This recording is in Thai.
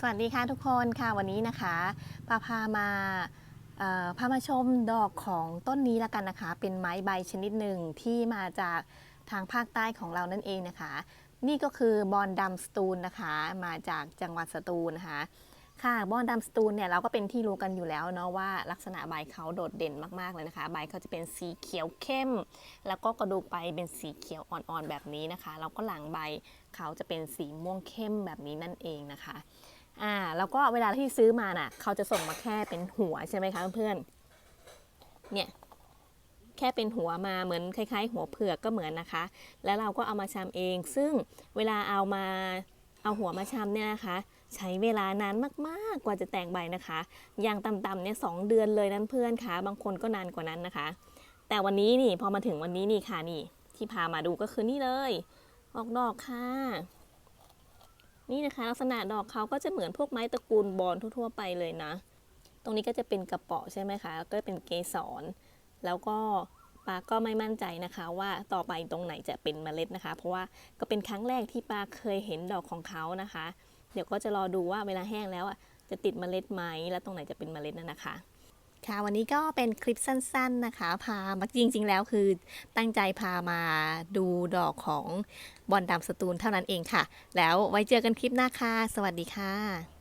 สวัสดีค่ะทุกคนค่ะวันนี้นะคะปาพามาพามาชมดอกของต้นนี้แล้วกันนะคะ เป็นไม้ใบชนิดหนึ่งที่มาจากทางภาคใต้ของเรานั่นเองนะคะ นี่ก็คือบอนดำสตูลนะคะ มาจากจังหวัดสตูลนะคะ ค่ะบอนดำสตูลเนี่ยเราก็เป็นที่รู้กันอยู่แล้วเนาะว่าลักษณะใบเขาโดดเด่นมากๆเลยนะคะ ใบเขาจะเป็นสีเขียวเข้ม แล้วก็กระดูกใบเป็นสีเขียวอ่อนๆแบบนี้นะคะ แล้วก็หลังใบเขาจะเป็นสีม่วงเข้มแบบนี้นั่นเองนะคะ อ่าแล้วก็เวลาที่ซื้อมาน่ะ เขาจะส่งมาแค่เป็นหัวใช่ไหมคะเพื่อนเนี่ยแค่เป็นหัวมาเหมือนคล้ายๆ หัวเผือกก็เหมือนนะคะ แล้วเราก็เอามาชำเอง ซึ่งเวลาเอามาเอาหัวมาชำเนี่ยนะคะ ใช้เวลานานมากๆกว่าจะแตกใบนะคะ อย่างต่ำๆเนี่ยสองเดือนเลยนั่นเพื่อนคะบางคนก็นานกว่านั้นนะคะ แต่วันนี้นี่พอมาถึงวันนี้นี่ค่ะนี่ ที่พามาดูก็คือนี่เลย ออกดอกค่ะ นี่นะคะลักษณะดอกเขาก็จะเหมือนพวกไม้ตระกูลบอนทั่ว ๆ ไปเลยนะ ตรงนี้ก็จะเป็นกระเป๋อใช่ไหมคะแล้วก็เป็นเกสร แล้วก็ปาก็ไม่มั่นใจนะคะว่าต่อไปตรงไหนจะเป็นเมล็ดนะคะ เพราะว่าก็เป็นครั้งแรกที่ปาเคยเห็นดอกของเขานะคะ เดี๋ยวก็จะรอดูว่าเวลาแห้งแล้วอะจะติดเมล็ดไหมแล้วตรงไหนจะเป็นเมล็ดนั่นนะคะ ค่ะวันนี้ก็เป็นคลิปสั้นๆนะคะ พามาจริง ๆ แล้วคือตั้งใจพามาดูดอกของบอลดำสตูลเท่านั้นเองค่ะ แล้วไว้เจอกันคลิปหน้าค่ะ สวัสดีค่ะ